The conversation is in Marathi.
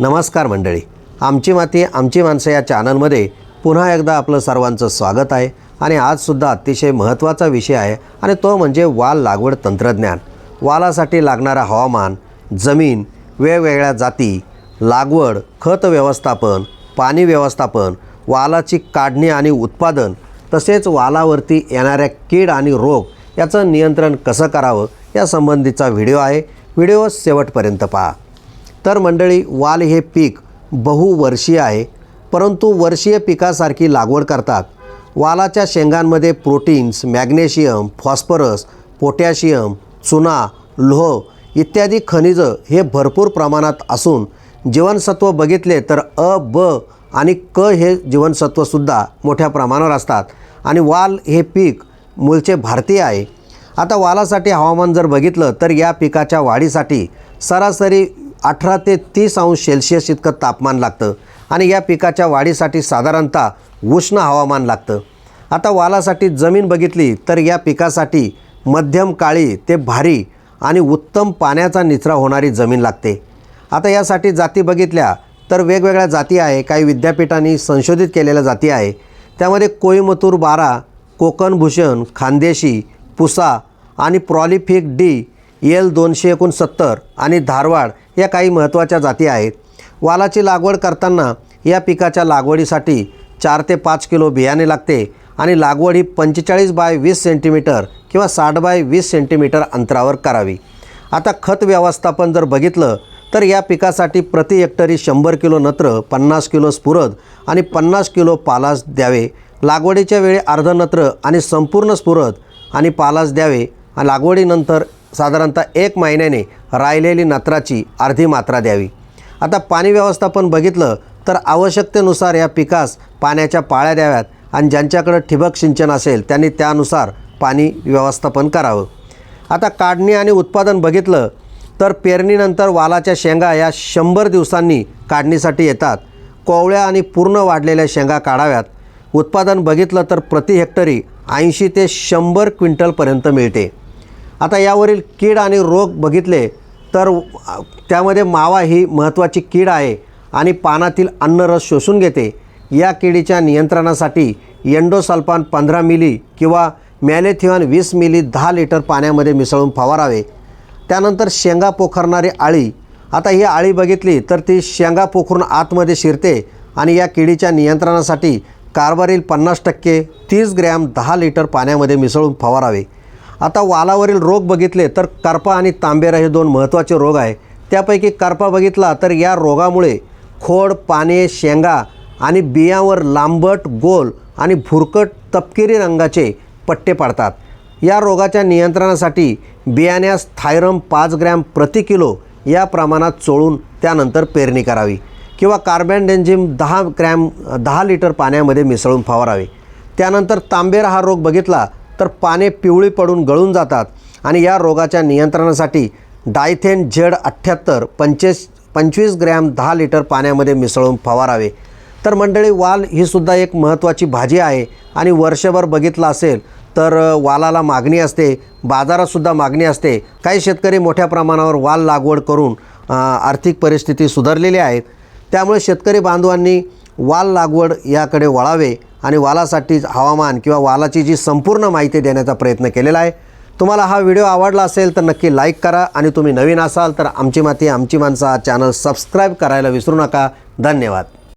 नमस्कार मंडळी. आमची माती आमची माणसं या चॅनलमध्ये पुन्हा एकदा आपलं सर्वांचं स्वागत आहे आणि आजसुद्धा अतिशय महत्त्वाचा विषय आहे आणि तो म्हणजे वाल लागवड तंत्रज्ञान. वालासाठी लागणारा हवामान जमीन वेगवेगळ्या जाती लागवड खत व्यवस्थापन पाणी व्यवस्थापन वालाची काढणी आणि उत्पादन तसेच वालावरती येणाऱ्या कीड आणि रोग याचं नियंत्रण कसं करावं या संबंधीचा व्हिडिओ आहे. व्हिडिओ शेवटपर्यंत पहा. तर मंडळी वाल हे पीक बहुवर्षीय आहे परंतु वर्षीय पिकासारखी लागवड करतात. वालाच्या शेंगांमध्ये प्रोटीन्स मॅग्नेशियम फॉस्फरस पोटॅशियम चुना लोह इत्यादी खनिजं हे भरपूर प्रमाणात असून जीवनसत्व बघितले तर अ ब आणि क हे जीवनसत्वसुद्धा मोठ्या प्रमाणावर असतात. आणि वाल हे पीक मूळचे भारतीय आहे. आता वालासाठी हवामान जर बघितलं तर या पिकाच्या वाढीसाठी सरासरी अठरा ते तीस अंश सेल्सिअस इतकं तापमान लागतं आणि या पिकाच्या वाढीसाठी साधारणतः उष्ण हवामान लागतं. आता वालासाठी जमीन बघितली तर या पिकासाठी मध्यम काळी ते भारी आणि उत्तम पाण्याचा निचरा होणारी जमीन लागते. आता यासाठी जाती बघितल्या तर वेगवेगळ्या जाती आहे काही विद्यापीठांनी संशोधित केलेल्या जाती आहे. त्यामध्ये कोईमतूर बारा कोकण भूषण खानदेशी पुसा आणि प्रॉलिफिक डी एल दोनशे एकोणसत्तर आणि धारवाड या काही महत्त्वाच्या जाती आहेत. वालाची लागवड करताना या पिकाच्या लागवडीसाठी चार ते पाच किलो बियाणे लागते आणि लागवड ही पंचेचाळीस बाय वीस सेंटीमीटर किंवा साठ बाय वीस सेंटीमीटर अंतरावर करावी. आता खत व्यवस्थापन जर बघितलं तर या पिकासाठी प्रति हेक्टरी शंभर किलो नत्र पन्नास किलो स्फुरद आणि पन्नास किलो पालास द्यावे. लागवडीच्या वेळी अर्ध नत्र आणि संपूर्ण स्फुरद आणि पालास द्यावे. लागवडीनंतर साधारणतः एक महिन्याने राहिलेली नत्राची अर्धी मात्रा द्यावी. आता पाणी व्यवस्थापन बघितलं तर आवश्यकतेनुसार या पिकास पाण्याच्या पाळ्या द्याव्यात आणि ज्यांच्याकडं ठिबक सिंचन असेल त्यांनी त्यानुसार पाणी व्यवस्थापन करावं. आता काढणी आणि उत्पादन बघितलं तर पेरणीनंतर वालाच्या शेंगा या शंभर दिवसांनी काढणीसाठी येतात. कोवळ्या आणि पूर्ण वाढलेल्या शेंगा काढाव्यात. उत्पादन बघितलं तर प्रति हेक्टरी ऐंशी ते शंभर क्विंटलपर्यंत मिळते. आता यावरील कीड आणि रोग बघितले तर त्यामध्ये मावा ही महत्त्वाची कीड आहे आणि पानातील अन्नरस शोषून घेते. या किडीच्या नियंत्रणासाठी एंडोसल्पान पंधरा मिली किंवा मॅलेथिऑन वीस मिली दहा लिटर पाण्यामध्ये मिसळून फवारावे. त्यानंतर शेंगा पोखरणारी आळी. आता ही आळी बघितली तर ती शेंगा पोखरून आतमध्ये शिरते आणि या किडीच्या नियंत्रणासाठी कार्बारील पन्नास टक्के तीस ग्रॅम दहा लिटर पाण्यामध्ये मिसळून फवारावे. आता वालावरील रोग बघितले तर करपा आणि तांबेरा हे दोन महत्त्वाचे रोग आहे. त्यापैकी करपा बघितला तर या रोगामुळे खोड पाने शेंगा आणि बियांवर लांबट गोल आणि भुरकट तपकिरी रंगाचे पट्टे पडतात. या रोगाच्या नियंत्रणासाठी बियाण्यास थायरम पाच ग्रॅम प्रति किलो या प्रमाणात चोळून त्यानंतर पेरणी करावी किंवा कार्बॅन्डेन्झिम दहा ग्रॅम दहा लिटर पाण्यामध्ये मिसळून फवारावे. त्यानंतर तांबेरा हा रोग बघितला तर पाने पिवळी पडून गळून जातात आणि या रोगाच्या नियंत्रणासाठी डायथेन झेड अठ्ठ्याहत्तर पंचेस पंचवीस ग्रॅम दहा लिटर पाण्यामध्ये मिसळून फवारावे. तर मंडळी वाल ही सुद्धा एक महत्त्वाची भाजी आहे आणि वर्षभर बघितलं असेल तर वालाला मागणी असते बाजारातसुद्धा मागणी असते. काही शेतकरी मोठ्या प्रमाणावर वाल लागवड करून आर्थिक परिस्थिती सुधारलेली आहे. त्यामुळे शेतकरी बांधवांनी वाल लागवड याकडे वळावे. आणि वालासाठी हवामान किंवा वालाची जी संपूर्ण माहिती देण्याचा प्रयत्न केलेला आहे. तुम्हाला हा व्हिडिओ आवडला असेल तर नक्की लाईक करा आणि तुम्ही नवीन असाल तर आमची माती आमची माणसा चॅनल सबस्क्राईब करायला विसरू नका. धन्यवाद.